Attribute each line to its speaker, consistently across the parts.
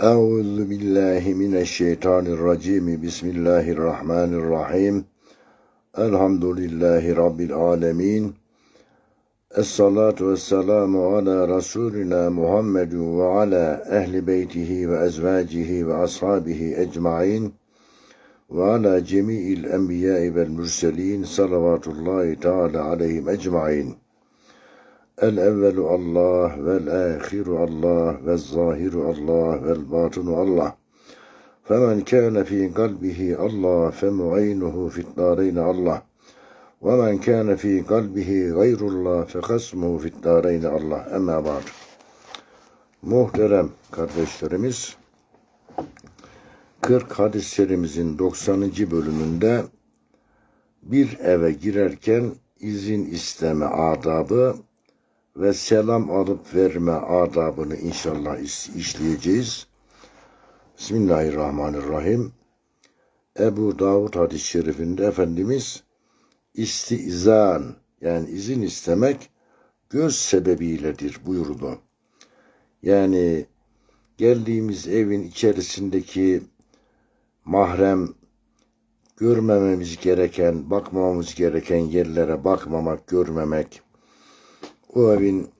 Speaker 1: Euzu billahi mineşşeytanirracim. Bismillahirrahmanirrahim. Elhamdülillahi rabbil alamin. Essalatu vesselamu ala Rasulina Muhammedun ve ala ehli beytihi ve ezvacihi ve ashabihi ecmain ve ala cemi'il enbiya'i vel mürselin salavatullahi teala aleyhim ecmain. El evvelu Allah vel ahiru Allah ve zahiru Allah vel batunu Allah. Femen kâne fî kalbihi Allah fe muayyinuhu fid-dâreyni Allah. Ve men kâne fî kalbihi gayrullah fe hasmuhu fid-dâreyni Allah. Emmâ ba'd. Muhterem kardeşlerimiz 40 hadis serimizin 90. bölümünde bir eve girerken izin isteme adabı ve selam alıp verme adabını inşallah işleyeceğiz. Bismillahirrahmanirrahim. Ebu Davud hadis-i şerifinde Efendimiz istizan yani izin istemek göz sebebiyledir buyurdu. Yani geldiğimiz evin içerisindeki mahrem görmememiz gereken, bakmamamız gereken yerlere bakmamak, görmemek, o evin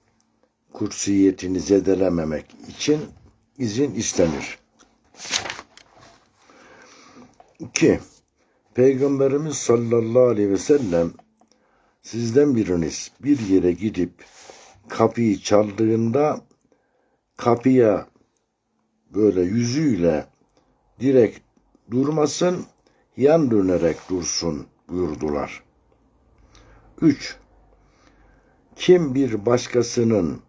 Speaker 1: kutsiyetini zedelememek için izin istenir. 2. Peygamberimiz sallallahu aleyhi ve sellem sizden biriniz bir yere gidip kapıyı çaldığında kapıya böyle yüzüyle direkt durmasın, yan dönerek dursun buyurdular. 3. Kim bir başkasının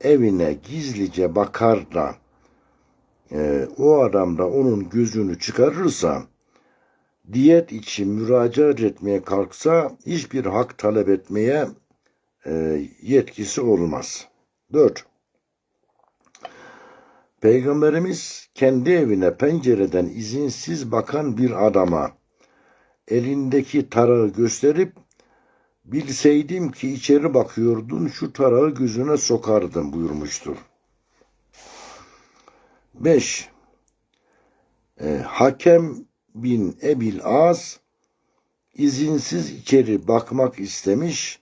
Speaker 1: evine gizlice bakar da e, o adam da onun gözünü çıkarırsa diyet için müracaat etmeye kalksa hiçbir hak talep etmeye e, yetkisi olmaz. 4. Peygamberimiz kendi evine pencereden izinsiz bakan bir adama elindeki tarağı gösterip bilseydim ki içeri bakıyordun şu tarağı gözüne sokardım buyurmuştur. 5. E, Hakem bin Ebil As izinsiz içeri bakmak istemiş.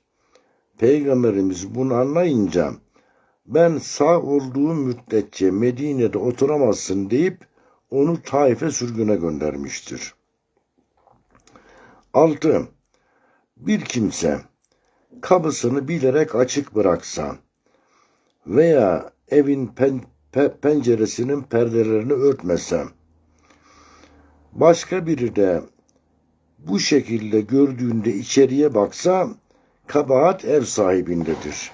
Speaker 1: Peygamberimiz bunu anlayınca ben sağ olduğum müddetçe Medine'de oturamazsın deyip onu Taif'e sürgüne göndermiştir. 6. Bir kimse kapısını bilerek açık bıraksa veya evin pen, pe, penceresinin perdelerini örtmese, başka biri de bu şekilde gördüğünde içeriye baksa kabahat ev sahibindedir.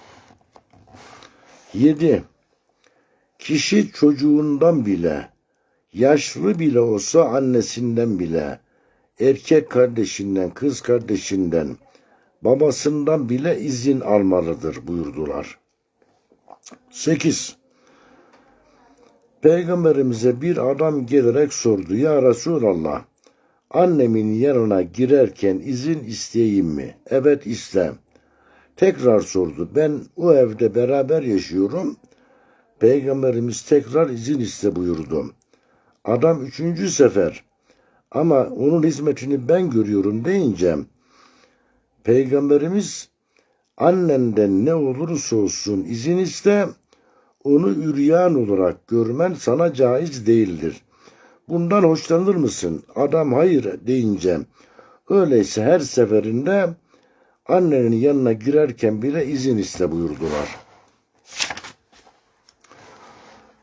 Speaker 1: 7. Kişi çocuğundan bile, yaşlı bile olsa annesinden bile, erkek kardeşinden, kız kardeşinden, babasından bile izin almalıdır buyurdular. 8. Peygamberimize bir adam gelerek sordu. Ya Resulallah, annemin yanına girerken izin isteyeyim mi? Evet iste. Tekrar sordu. Ben o evde beraber yaşıyorum. Peygamberimiz tekrar izin iste buyurdu. Adam üçüncü sefer ama onun hizmetini ben görüyorum deyince Peygamberimiz annenden ne olursa olsun izin iste onu üryan olarak görmen sana caiz değildir. Bundan hoşlanır mısın? Adam hayır deyince öyleyse her seferinde annenin yanına girerken bile izin iste buyurdular.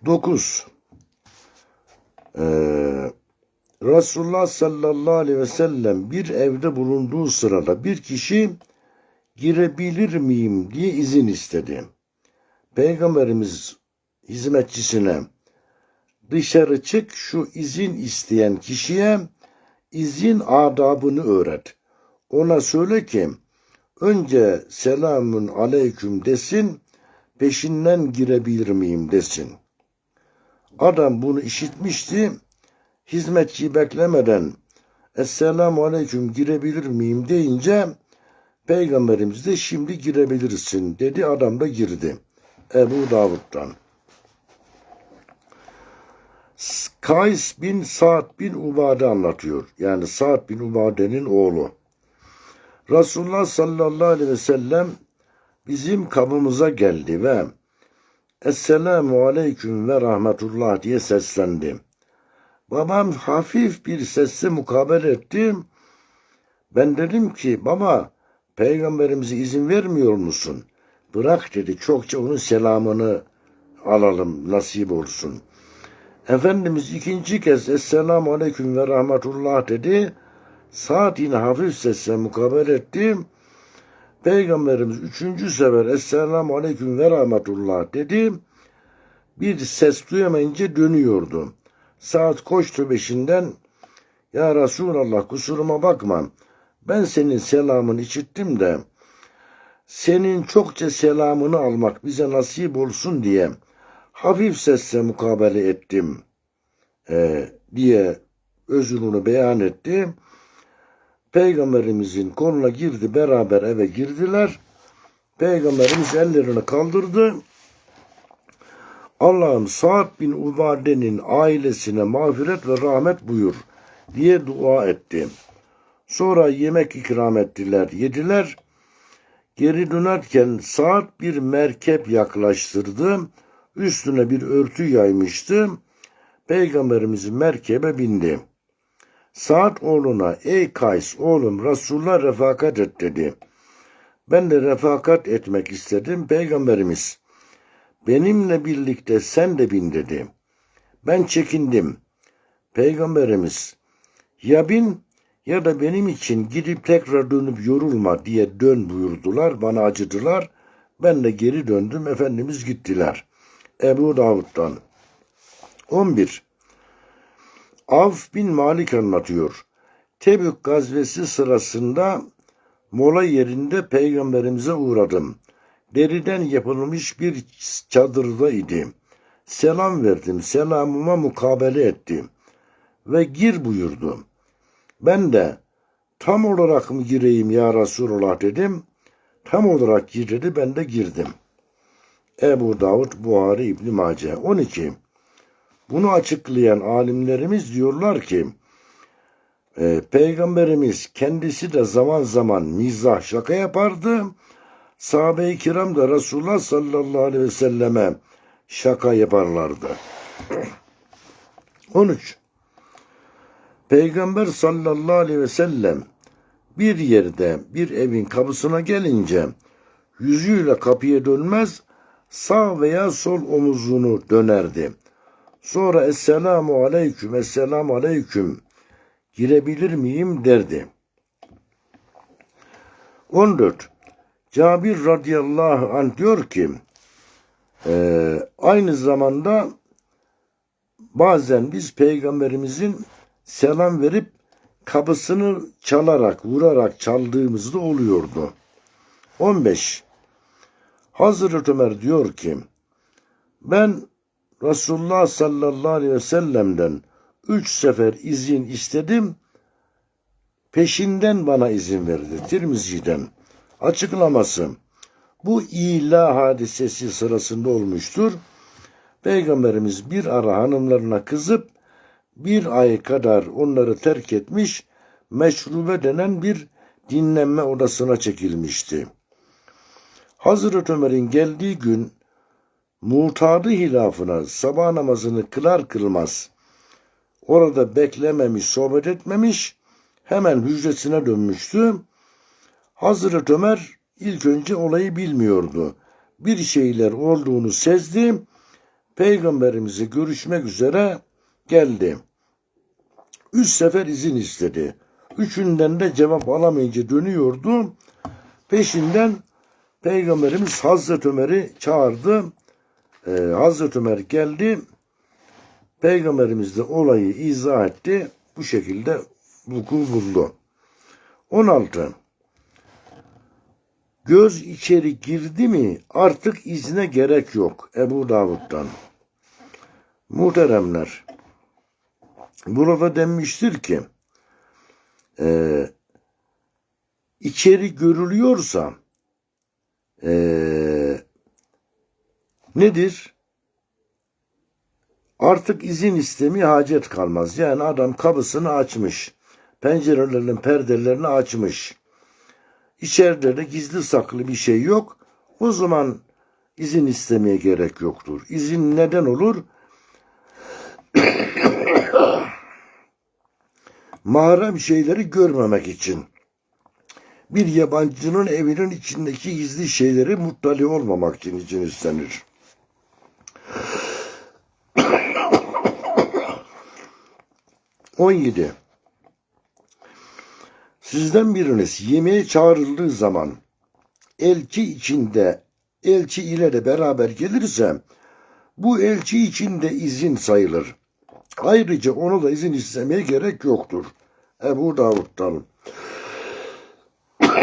Speaker 1: 9. Ee, Resulullah sallallahu aleyhi ve sellem bir evde bulunduğu sırada bir kişi girebilir miyim diye izin istedi. Peygamberimiz hizmetçisine dışarı çık şu izin isteyen kişiye izin adabını öğret. Ona söyle ki önce selamun aleyküm desin peşinden girebilir miyim desin. Adam bunu işitmişti hizmetçiyi beklemeden Esselamu Aleyküm girebilir miyim deyince Peygamberimiz de şimdi girebilirsin dedi. Adam da girdi. Ebu Davud'dan. Kays bin Sa'd bin Ubade anlatıyor. Yani Sa'd bin Ubade'nin oğlu. Resulullah sallallahu aleyhi ve sellem bizim kapımıza geldi ve Esselamu aleyküm ve rahmetullah diye seslendi. Babam hafif bir sesle mukabele etti. Ben dedim ki baba peygamberimize izin vermiyor musun? Bırak dedi çokça onun selamını alalım nasip olsun. Efendimiz ikinci kez Esselamu Aleyküm ve Rahmetullah dedi. Saat yine hafif sesle mukabele etti. Peygamberimiz üçüncü sefer Esselamu Aleyküm ve Rahmetullah dedi. Bir ses duyamayınca dönüyordu. Saat koştu beşinden. Ya Resulallah kusuruma bakma. Ben senin selamını işittim de senin çokça selamını almak bize nasip olsun diye hafif sesle mukabele ettim e, diye özrünü beyan etti. Peygamberimizin koluna girdi beraber eve girdiler. Peygamberimiz ellerini kaldırdı. Allah'ım Sa'd bin Ubade'nin ailesine mağfiret ve rahmet buyur diye dua etti. Sonra yemek ikram ettiler, yediler. Geri dönerken Sa'd bir merkep yaklaştırdı. Üstüne bir örtü yaymıştı. Peygamberimiz merkebe bindi. Sa'd oğluna ey Kays oğlum Resulullah refakat et dedi. Ben de refakat etmek istedim. Peygamberimiz benimle birlikte sen de bin dedi. Ben çekindim. Peygamberimiz ya bin ya da benim için gidip tekrar dönüp yorulma diye dön buyurdular. Bana acıdılar. Ben de geri döndüm. Efendimiz gittiler. Ebu Davud'dan. 11. Avf bin Malik anlatıyor. Tebük gazvesi sırasında mola yerinde peygamberimize uğradım. Deriden yapılmış bir çadırda idi. Selam verdim. Selamıma mukabele etti. Ve gir buyurdu. Ben de tam olarak mı gireyim ya Resulullah dedim. Tam olarak gir dedi. Ben de girdim. Ebu Davud, Buhari, İbni Mace. 12. Bunu açıklayan alimlerimiz diyorlar ki e, Peygamberimiz kendisi de zaman zaman mizah şaka yapardı. Sahabe-i kiram da Resulullah sallallahu aleyhi ve selleme şaka yaparlardı. 13. Peygamber sallallahu aleyhi ve sellem bir yerde bir evin kapısına gelince yüzüyle kapıya dönmez sağ veya sol omuzunu dönerdi. Sonra Esselamu Aleyküm, Esselamu Aleyküm girebilir miyim derdi. 14. Cabir radıyallahu anh diyor ki e, aynı zamanda bazen biz peygamberimizin selam verip kapısını çalarak, vurarak çaldığımızda oluyordu. 15. Hazreti Ömer diyor ki ben Resulullah sallallahu aleyhi ve sellem'den üç sefer izin istedim. Peşinden bana izin verdi. Tirmizi'den. Açıklaması. Bu ila hadisesi sırasında olmuştur. Peygamberimiz bir ara hanımlarına kızıp bir ay kadar onları terk etmiş, meşrube denen bir dinlenme odasına çekilmişti. Hazreti Ömer'in geldiği gün mutadı hilafına sabah namazını kılar kılmaz orada beklememiş, sohbet etmemiş, hemen hücresine dönmüştü. Hazreti Ömer ilk önce olayı bilmiyordu. Bir şeyler olduğunu sezdi. Peygamberimizi görüşmek üzere geldi. Üç sefer izin istedi. Üçünden de cevap alamayınca dönüyordu. Peşinden Peygamberimiz Hazreti Ömer'i çağırdı. Ee, Hazreti Ömer geldi. Peygamberimiz de olayı izah etti. Bu şekilde vuku buldu. 16. Göz içeri girdi mi artık izne gerek yok. Ebu Davud'dan. Muhteremler. Burada denmiştir ki e, içeri görülüyorsa e, nedir? Artık izin istemeye hacet kalmaz. Yani adam kapısını açmış. Pencerelerinin perdelerini açmış. İçeride de gizli saklı bir şey yok. O zaman izin istemeye gerek yoktur. İzin neden olur? Mahrem şeyleri görmemek için. Bir yabancının evinin içindeki gizli şeyleri muttali olmamak için izin istenir. On yedi. Sizden biriniz yemeğe çağrıldığı zaman elçi içinde elçi ile de beraber gelirse bu elçi için de izin sayılır. Ayrıca onu da izin istemeye gerek yoktur. Ebu Davud'dan.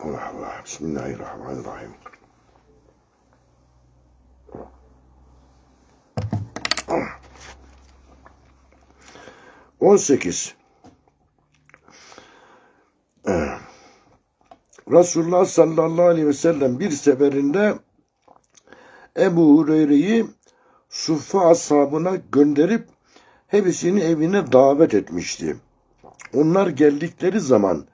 Speaker 1: Allah Allah. Bismillahirrahmanirrahim. On sekiz. Resulullah sallallahu aleyhi ve sellem bir seferinde Ebu Hureyre'yi Suffa ashabına gönderip hepsini evine davet etmişti. Onlar geldikleri zaman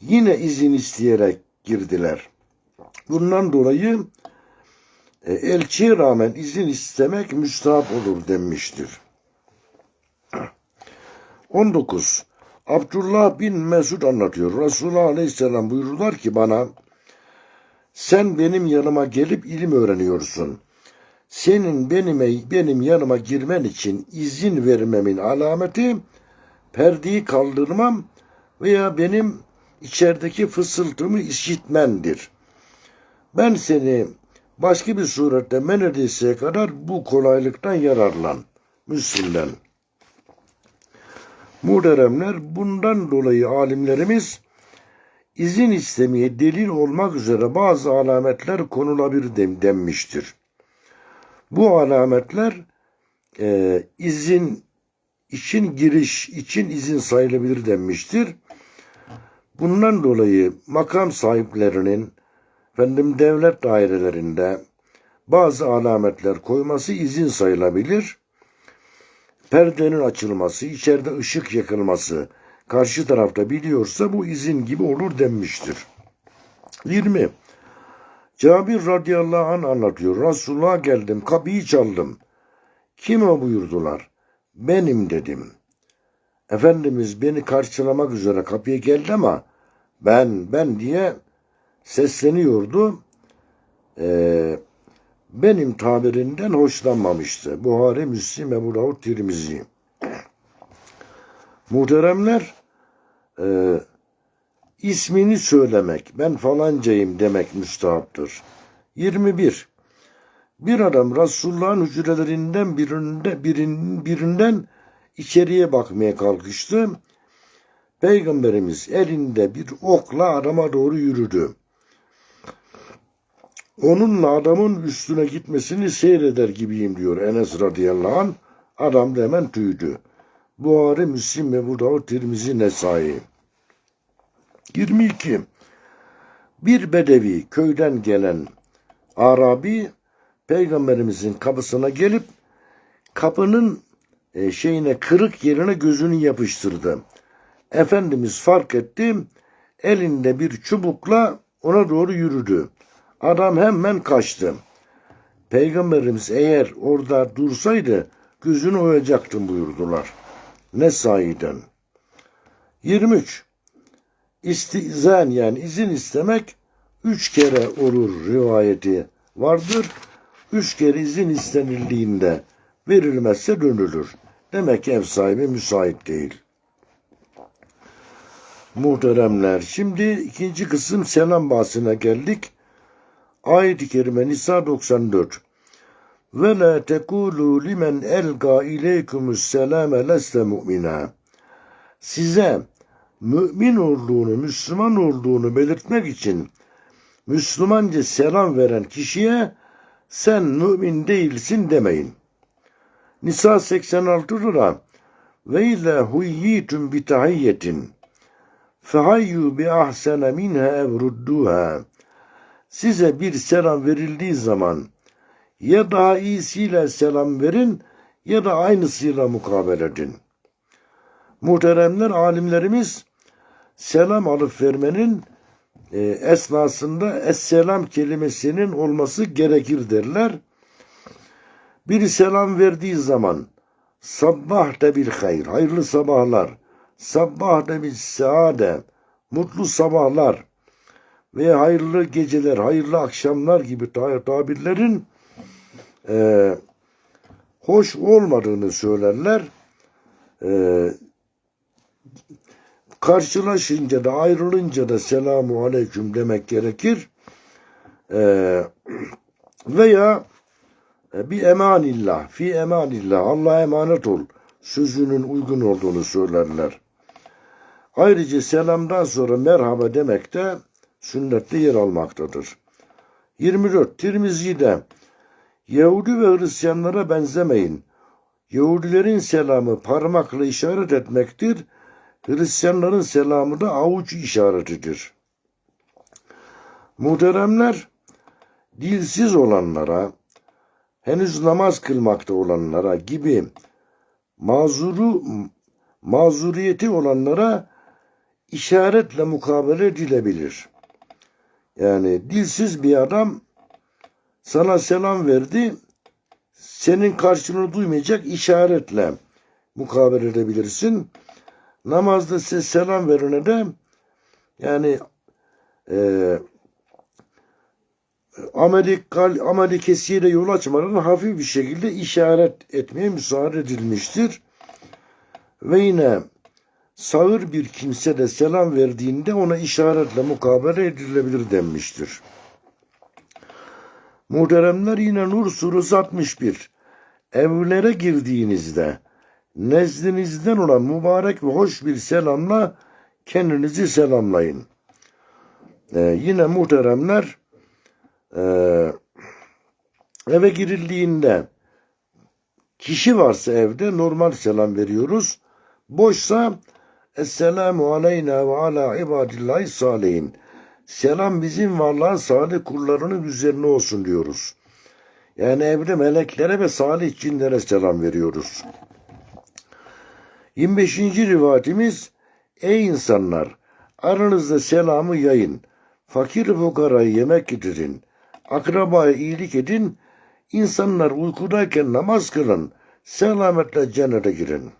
Speaker 1: yine izin isteyerek girdiler. Bundan dolayı e, elçiye rağmen izin istemek müstahap olur denmiştir. 19. Abdullah bin Mesud anlatıyor. Resulullah Aleyhisselam buyurdular ki bana sen benim yanıma gelip ilim öğreniyorsun. Senin benim, benim yanıma girmen için izin vermemin alameti perdeyi kaldırmam veya benim içerideki fısıltımı işitmendir. Ben seni başka bir surette men edilseye kadar bu kolaylıktan yararlan. Müslümden. Muhteremler bundan dolayı alimlerimiz izin istemeye delil olmak üzere bazı alametler konulabilir denmiştir. Bu alametler e, izin için giriş için izin sayılabilir denmiştir. Bundan dolayı makam sahiplerinin efendim devlet dairelerinde bazı alametler koyması izin sayılabilir. Perdenin açılması, içeride ışık yakılması, karşı tarafta biliyorsa bu izin gibi olur denmiştir. 20. Cabir radıyallahu anh anlatıyor. Resulullah'a geldim, kapıyı çaldım. Kim o buyurdular. Benim dedim. Efendimiz beni karşılamak üzere kapıya geldi ama ben, ben diye sesleniyordu. Ee, benim tabirinden hoşlanmamıştı. Buhari, Müslim, Ebu Davud, Tirmizi. Muhteremler, e, ismini söylemek, ben falancayım demek müstahaptır. 21. Bir adam Resulullah'ın hücrelerinden birinde, birin, birinden içeriye bakmaya kalkıştı. Peygamberimiz elinde bir okla adama doğru yürüdü. Onunla adamın üstüne gitmesini seyreder gibiyim diyor Enes radıyallahu anh. Adam da hemen tüydü. Buhari, Müslim ve bu Davud, Tirmizi, Nesai. 22. Bir bedevi köyden gelen Arabi peygamberimizin kapısına gelip kapının e, şeyine kırık yerine gözünü yapıştırdı. Efendimiz fark etti. Elinde bir çubukla ona doğru yürüdü. Adam hemen kaçtı. Peygamberimiz eğer orada dursaydı gözünü oyacaktım buyurdular. Ne sayiden. 23. İstizan yani izin istemek üç kere olur rivayeti vardır. Üç kere izin istenildiğinde verilmezse dönülür. Demek ki ev sahibi müsait değil. Muhteremler şimdi ikinci kısım selam bahsine geldik. Ayet-i Kerime Nisa 94 Ve la tekulu limen elga ileykumus selame leste mu'mina. Size mümin olduğunu, Müslüman olduğunu belirtmek için Müslümanca selam veren kişiye sen mümin değilsin demeyin. Nisa 86 lira ve ile huyyitum bi fehayyu bi ahsene minha evrudduha size bir selam verildiği zaman Ya daha iyisiyle selam verin ya da aynısıyla mukabele edin. Muhteremler, alimlerimiz selam alıp vermenin e, esnasında Esselam kelimesinin olması gerekir derler. Bir selam verdiği zaman sabbah de bir hayır, hayırlı sabahlar, sabbah de bir saade, mutlu sabahlar ve hayırlı geceler, hayırlı akşamlar gibi tabirlerin e, hoş olmadığını söylerler. E, karşılaşınca da ayrılınca da selamu aleyküm demek gerekir. E, veya bir emanillah, fi emanillah, Allah'a emanet ol sözünün uygun olduğunu söylerler. Ayrıca selamdan sonra merhaba demek de sünnette yer almaktadır. 24. Tirmizi'de Yahudi ve Hristiyanlara benzemeyin. Yahudilerin selamı parmakla işaret etmektir. Hristiyanların selamı da avuç işaretidir. Muhteremler, dilsiz olanlara, henüz namaz kılmakta olanlara gibi mazuru mazuriyeti olanlara işaretle mukabele edilebilir. Yani dilsiz bir adam sana selam verdi, senin karşılığını duymayacak işaretle mukabele edebilirsin. Namazda size selam verene de yani e, Amerikal, Amerikesiyle yol açmadan hafif bir şekilde işaret etmeye müsaade edilmiştir. Ve yine sağır bir kimse de selam verdiğinde ona işaretle mukabele edilebilir denmiştir. Muhteremler yine Nur suresi 61. Evlere girdiğinizde nezdinizden olan mübarek ve hoş bir selamla kendinizi selamlayın. Ee, yine muhteremler ee, eve girildiğinde kişi varsa evde normal selam veriyoruz. Boşsa Esselamu aleyna ve ala ibadillahi salihin. Selam bizim ve Allah'ın salih kullarının üzerine olsun diyoruz. Yani evde meleklere ve salih cinlere selam veriyoruz. 25. rivayetimiz Ey insanlar! Aranızda selamı yayın. Fakir fukarayı yemek getirin. Akrabaya iyilik edin. İnsanlar uykudayken namaz kılın. Selametle cennete girin.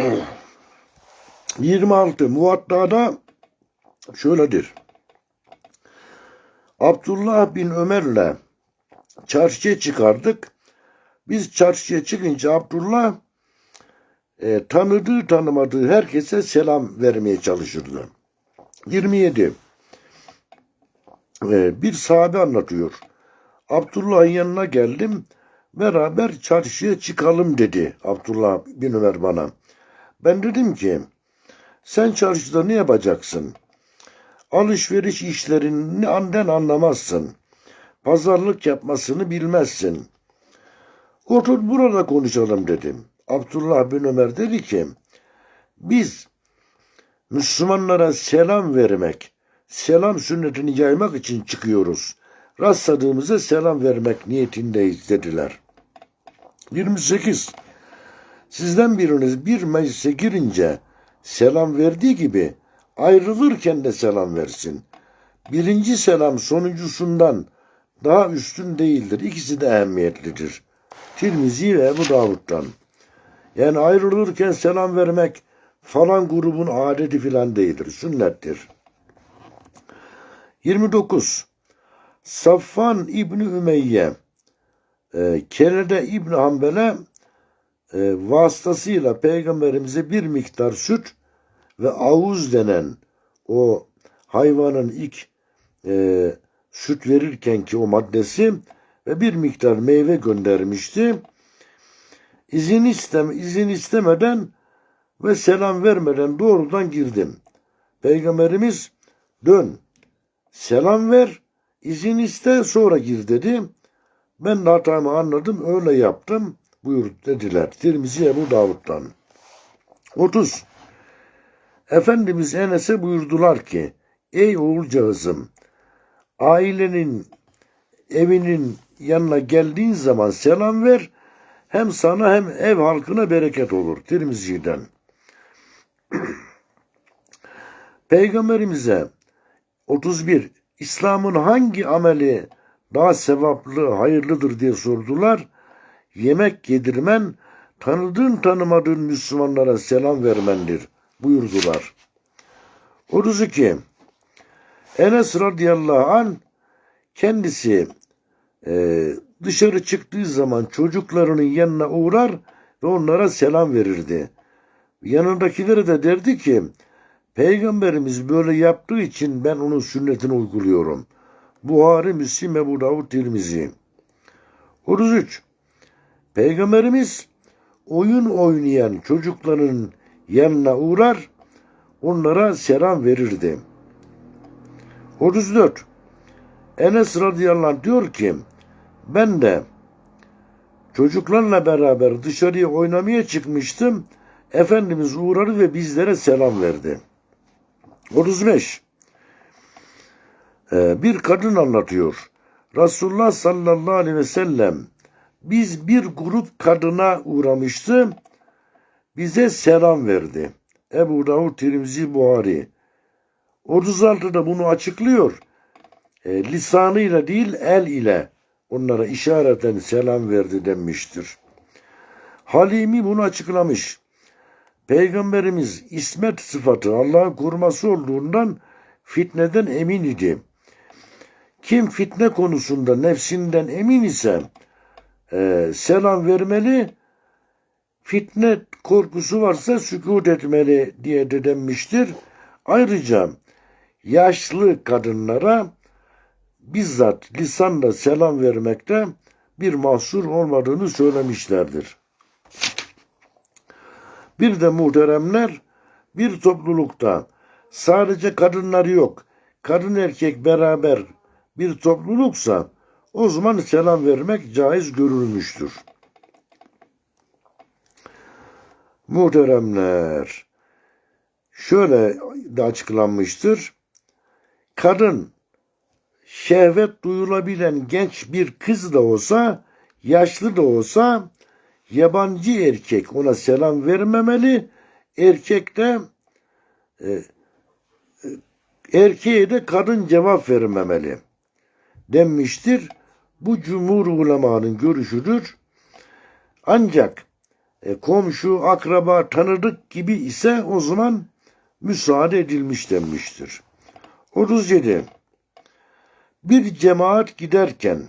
Speaker 1: Yirmi altı Muvatta'da şöyledir. Abdullah bin Ömer'le çarşıya çıkardık. Biz çarşıya çıkınca Abdullah e, tanıdığı tanımadığı herkese selam vermeye çalışırdı. 27. E, bir sahabe anlatıyor. Abdullah'ın yanına geldim. Beraber çarşıya çıkalım dedi Abdullah bin Ömer bana. Ben dedim ki sen çarşıda ne yapacaksın? Alışveriş işlerini anden anlamazsın. Pazarlık yapmasını bilmezsin. Otur burada konuşalım dedim. Abdullah bin Ömer dedi ki biz Müslümanlara selam vermek, selam sünnetini yaymak için çıkıyoruz. Rastladığımıza selam vermek niyetindeyiz dediler. 28. Sizden biriniz bir meclise girince selam verdiği gibi ayrılırken de selam versin. Birinci selam sonuncusundan daha üstün değildir. İkisi de ehemmiyetlidir. Tirmizi ve Ebu Davud'dan. Yani ayrılırken selam vermek falan grubun adeti filan değildir. Sünnettir. 29. Safvan İbni Ümeyye e, Kerede İbni Hanbel'e e, vasıtasıyla peygamberimize bir miktar süt ve avuz denen o hayvanın ilk e, süt verirken ki o maddesi ve bir miktar meyve göndermişti. İzin istem izin istemeden ve selam vermeden doğrudan girdim. Peygamberimiz dön, selam ver, izin iste sonra gir dedi. Ben de hatamı anladım öyle yaptım buyur dediler. Tirmizi Ebu Davud'dan. 30. Efendimiz Enes'e buyurdular ki Ey oğulcağızım ailenin evinin yanına geldiğin zaman selam ver. Hem sana hem ev halkına bereket olur. Tirmizi'den. Peygamberimize 31 İslam'ın hangi ameli daha sevaplı, hayırlıdır diye sordular. Yemek yedirmen, tanıdığın tanımadığın Müslümanlara selam vermendir buyurdular. 32 Enes radıyallahu an kendisi e, dışarı çıktığı zaman çocuklarının yanına uğrar ve onlara selam verirdi. Yanındakilere de derdi ki Peygamberimiz böyle yaptığı için ben onun sünnetini uyguluyorum. Buhari, Müslim, Ebu Davud, Tirmizi. 33. Peygamberimiz oyun oynayan çocukların yanına uğrar, onlara selam verirdi. 34. Enes radıyallahu anh diyor ki, ben de çocuklarla beraber dışarıya oynamaya çıkmıştım. Efendimiz uğradı ve bizlere selam verdi. 35. Ee, bir kadın anlatıyor. Resulullah sallallahu aleyhi ve sellem biz bir grup kadına uğramıştı. Bize selam verdi. Ebu Davud Tirmizi Buhari. 36'da bunu açıklıyor. E, lisanıyla değil el ile onlara işareten selam verdi denmiştir. Halimi bunu açıklamış. Peygamberimiz ismet sıfatı Allah'ın koruması olduğundan fitneden emin idi. Kim fitne konusunda nefsinden emin ise e, selam vermeli, fitne korkusu varsa sükut etmeli diye de denmiştir. Ayrıca yaşlı kadınlara bizzat lisanla selam vermekte bir mahsur olmadığını söylemişlerdir. Bir de muhteremler bir toplulukta sadece kadınlar yok, kadın erkek beraber bir topluluksa o zaman selam vermek caiz görülmüştür. Muhteremler şöyle de açıklanmıştır. Kadın şehvet duyulabilen genç bir kız da olsa, yaşlı da olsa yabancı erkek ona selam vermemeli. Erkek de e, e, erkeğe de kadın cevap vermemeli denmiştir. Bu cumhur ulemanın görüşüdür. Ancak e, komşu, akraba, tanıdık gibi ise o zaman müsaade edilmiş denmiştir. 37. Bir cemaat giderken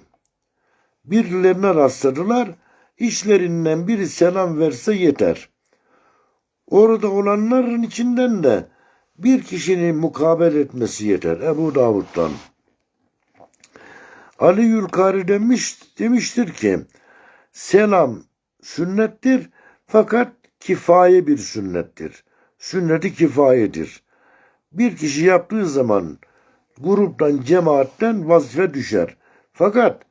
Speaker 1: birilerine rastladılar. İşlerinden biri selam verse yeter. Orada olanların içinden de bir kişinin mukabele etmesi yeter. Ebu Davud'dan. Ali Yülkari demiş, demiştir ki selam sünnettir fakat kifaye bir sünnettir. Sünneti kifayedir. Bir kişi yaptığı zaman gruptan, cemaatten vazife düşer. Fakat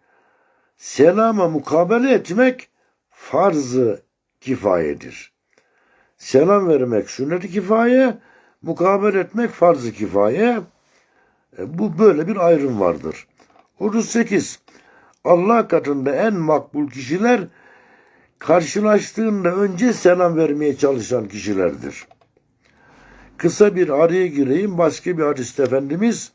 Speaker 1: selama mukabele etmek farz-ı kifayedir. Selam vermek sünnet-i kifaye, mukabele etmek farz-ı kifaye. E, bu böyle bir ayrım vardır. 38. Allah katında en makbul kişiler karşılaştığında önce selam vermeye çalışan kişilerdir. Kısa bir araya gireyim. Başka bir hadiste Efendimiz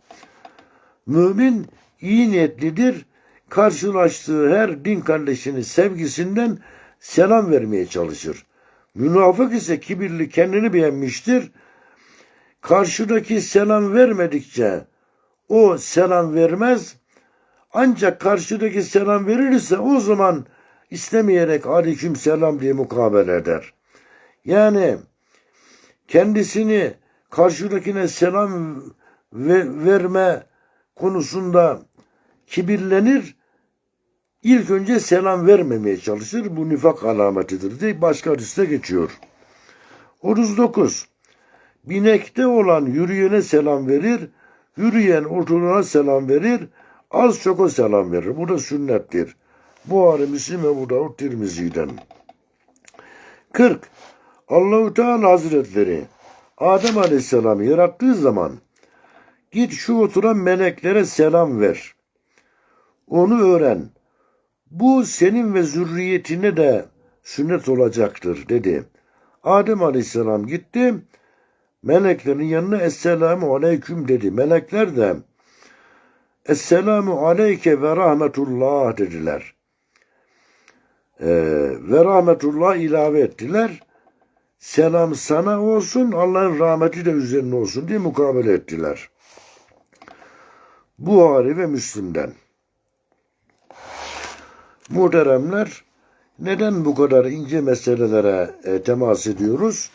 Speaker 1: mümin iyi niyetlidir. Karşılaştığı her din kardeşinin sevgisinden selam vermeye çalışır. Münafık ise kibirli kendini beğenmiştir. Karşıdaki selam vermedikçe o selam vermez. Ancak karşıdaki selam verirse o zaman istemeyerek aleyküm selam diye mukabele eder. Yani kendisini karşıdakine selam ve verme konusunda kibirlenir. İlk önce selam vermemeye çalışır. Bu nifak alametidir diye başka hadiste geçiyor. 39. Binekte olan yürüyene selam verir. Yürüyen oturana selam verir. Az çok o selam verir. Bu da sünnettir. Buhari, Müslim ve Ebu Davud Tirmizi'den. 40. Allahu Teala Hazretleri Adem Aleyhisselam'ı yarattığı zaman Git şu oturan meleklere selam ver. Onu öğren. Bu senin ve zürriyetine de sünnet olacaktır dedi. Adem aleyhisselam gitti. Meleklerin yanına Esselamu aleyküm dedi. Melekler de Esselamu aleyke ve rahmetullah dediler. Ee, ve rahmetullah ilave ettiler. Selam sana olsun, Allah'ın rahmeti de üzerine olsun diye mukabele ettiler. Buhari ve Müslim'den. Muhteremler, neden bu kadar ince meselelere e, temas ediyoruz?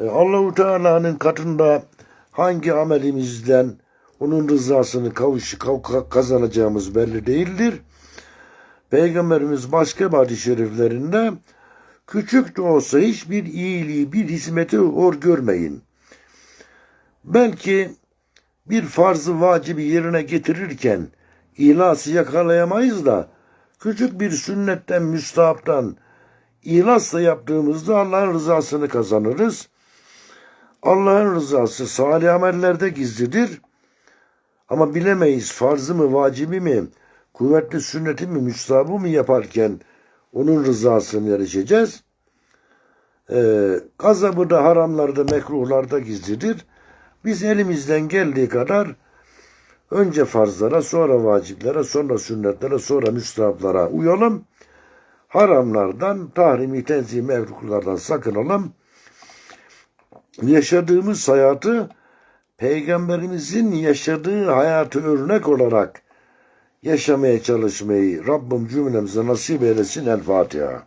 Speaker 1: E, Allahu Teala'nın katında hangi amelimizden onun rızasını kavuş, kav- kazanacağımız belli değildir. Peygamberimiz başka bir hadis-i şeriflerinde küçük de olsa hiçbir iyiliği, bir hizmeti hor görmeyin. Belki bir farzı vacibi yerine getirirken ilası yakalayamayız da küçük bir sünnetten, müstahaptan ihlasla yaptığımızda Allah'ın rızasını kazanırız. Allah'ın rızası salih amellerde gizlidir. Ama bilemeyiz farzı mı, vacibi mi, kuvvetli sünneti mi, müstahabı mı yaparken onun rızasını erişeceğiz. Ee, gazabı da haramlarda, mekruhlarda gizlidir. Biz elimizden geldiği kadar önce farzlara, sonra vaciplere, sonra sünnetlere, sonra müstahaplara uyalım. Haramlardan, tahrimi, tenzih, mekruhlardan sakınalım. Yaşadığımız hayatı Peygamberimizin yaşadığı hayatı örnek olarak yaşamaya çalışmayı Rabbim cümlemize nasip eylesin. El Fatiha.